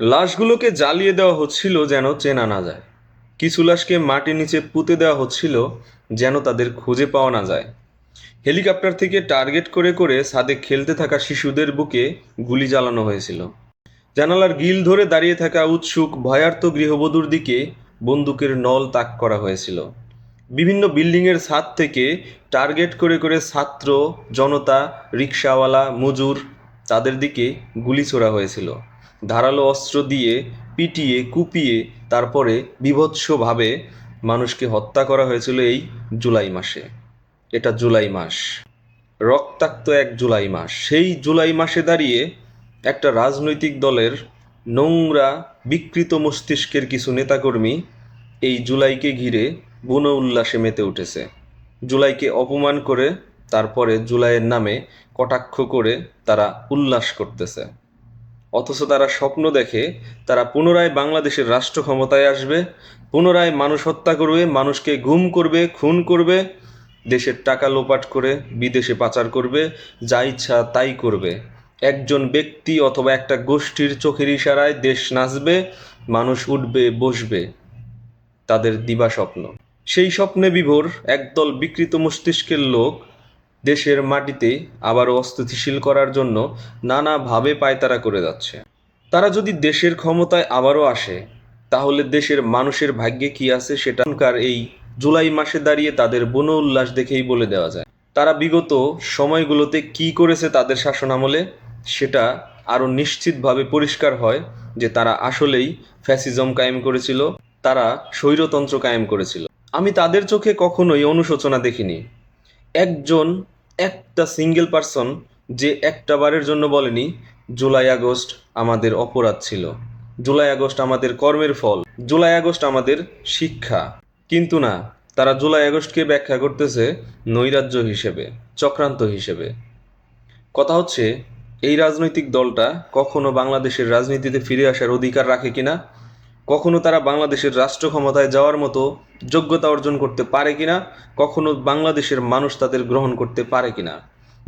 লাশগুলোকে জ্বালিয়ে দেওয়া হচ্ছিল যেন চেনা না যায়। কিছু লাশকে মাটির নিচে পুঁতে দেওয়া হচ্ছিল যেন তাদের খুঁজে পাওয়া না যায়। হেলিকপ্টার থেকে টার্গেট করে করে ছাদে খেলতে থাকা শিশুদের বুকে গুলি চালানো হয়েছিল। জানালার গিল ধরে দাঁড়িয়ে থাকা উৎসুক ভয়ার্থ গৃহবধূর দিকে বন্দুকের নল তাক করা হয়েছিল। বিভিন্ন বিল্ডিংয়ের ছাদ থেকে টার্গেট করে করে ছাত্র, জনতা, রিক্সাওয়ালা, মজুর তাদের দিকে গুলি ছোড়া হয়েছিল। ধারালো অস্ত্র দিয়ে পিটিয়ে, কুপিয়ে, তারপরে বীভৎসভাবে মানুষকে হত্যা করা হয়েছিল এই জুলাই মাসে। এটা জুলাই মাস। রক্তাক্ত এক জুলাই মাস। সেই জুলাই মাসে দাঁড়িয়ে একটা রাজনৈতিক দলের নোংরা, বিকৃত মস্তিষ্কের কিছু নেতাকর্মী এই জুলাইকে ঘিরে বুন উল্লাসে মেতে উঠেছে। জুলাইকে অপমান করে তারপরে জুলাইয়ের নামে কটাক্ষ করে তারা উল্লাস করতেছে। অথচ তারা স্বপ্ন দেখে তারা পুনরায় বাংলাদেশের রাষ্ট্র ক্ষমতায় আসবে, পুনরায় মানুষ হত্যা করবে, মানুষকে গুম করবে, খুন করবে, দেশের টাকা লোপাট করে বিদেশে পাচার করবে, যা ইচ্ছা তাই করবে। একজন ব্যক্তি অথবা একটা গোষ্ঠীর চোখের ইশারায় দেশ নাচবে, মানুষ উঠবে, বসবে, তাদের দিবা স্বপ্ন সেই স্বপ্নে বিভোর একদল বিকৃত মস্তিষ্কের লোক দেশের মাটিতে আবারও অস্থিতিশীল করার জন্য নানাভাবে পায়তারা করে যাচ্ছে। তারা যদি দেশের ক্ষমতায় আবারও আসে, তাহলে দেশের মানুষের ভাগ্যে কি আছে সেটাকার এই জুলাই মাসে দাঁড়িয়ে তাদের বন উল্লাস দেখেই বলে দেওয়া যায়। তারা বিগত সময়গুলোতে কি করেছে তাদের শাসন আমলে সেটা আরও নিশ্চিতভাবে পরিষ্কার হয় যে তারা আসলেই ফ্যাসিজম কায়েম করেছিল, তারা স্বৈরতন্ত্র কায়েম করেছিল। আমি তাদের চোখে কখনোই অনুশোচনা দেখিনি। একজন, একটা সিঙ্গেল পারসন যে একটা বারের জন্য বলেনি, জুলাই আগস্ট আমাদের অপরাধ ছিল। জুলাই আগস্ট আমাদের কর্মের ফল। জুলাই আগস্ট আমাদের শিক্ষা। কিন্তু না, তারা জুলাই আগস্টকে ব্যাখ্যা করতেছে নৈরাজ্য হিসেবে, চক্রান্ত হিসেবে। কথা হচ্ছে, এই রাজনৈতিক দলটা কখনো বাংলাদেশের রাজনীতিতে ফিরে আসার অধিকার রাখে কিনা কখনো তারা বাংলাদেশের রাষ্ট্র ক্ষমতায় যাওয়ার মতো যোগ্যতা অর্জন করতে পারে কিনা, কখনো বাংলাদেশের মানুষ তাদের গ্রহণ করতে পারে কিনা।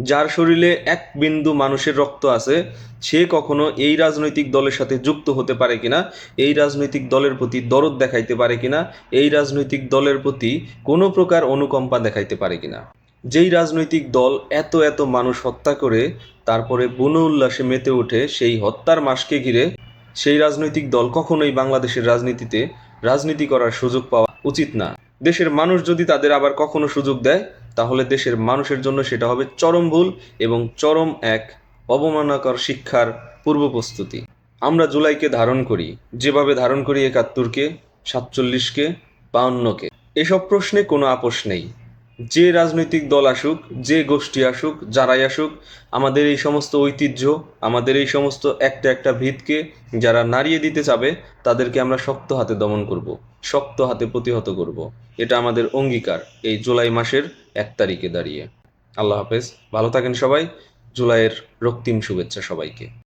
যার শরীরে এক বিন্দু মানুষের রক্ত আছে, সে কখনো এই রাজনৈতিক দলের সাথে যুক্ত হতে পারে কিনা, এই রাজনৈতিক দলের প্রতি দরদ দেখাইতে পারে কিনা, এই রাজনৈতিক দলের প্রতি কোনো প্রকার অনুকম্পা দেখাইতে পারে কিনা। যেই রাজনৈতিক দল এত এত মানুষ হত্যা করে, তারপরে বুন উল্লাসে মেতে ওঠে, সেই হত্যার মাসকে ঘিরে সেই রাজনৈতিক দল কখনোই বাংলাদেশের রাজনীতিতে রাজনীতি করার সুযোগ পাওয়া উচিত না। দেশের মানুষ যদি তাদের আবার কখনো সুযোগ দেয়, তাহলে দেশের মানুষের জন্য সেটা হবে চরম ভুল এবং চরম এক অবমাননাকর শিক্ষার পূর্ব প্রস্তুতি আমরা জুলাইকে ধারণ করি, যেভাবে ধারণ করি একাত্তরকে, সাতচল্লিশকে, বাউন্নকে। এসব প্রশ্নে কোনো আপোষ নেই। যে রাজনৈতিক দল আসুক, যে গোষ্ঠী আসুক, যারাই আসুক, আমাদের এই সমস্ত ঐতিহ্য, আমাদের এই সমস্ত একটা একটা ভিতকে যারা নাড়িয়ে দিতে চাবে, তাদেরকে আমরা শক্ত হাতে দমন করব, শক্ত হাতে প্রতিহত করব। এটা আমাদের অঙ্গীকার এই জুলাই মাসের এক তারিখে দাঁড়িয়ে। আল্লাহ হাফেজ। ভালো থাকেন সবাই। জুলাইয়ের রক্তিম শুভেচ্ছা সবাইকে।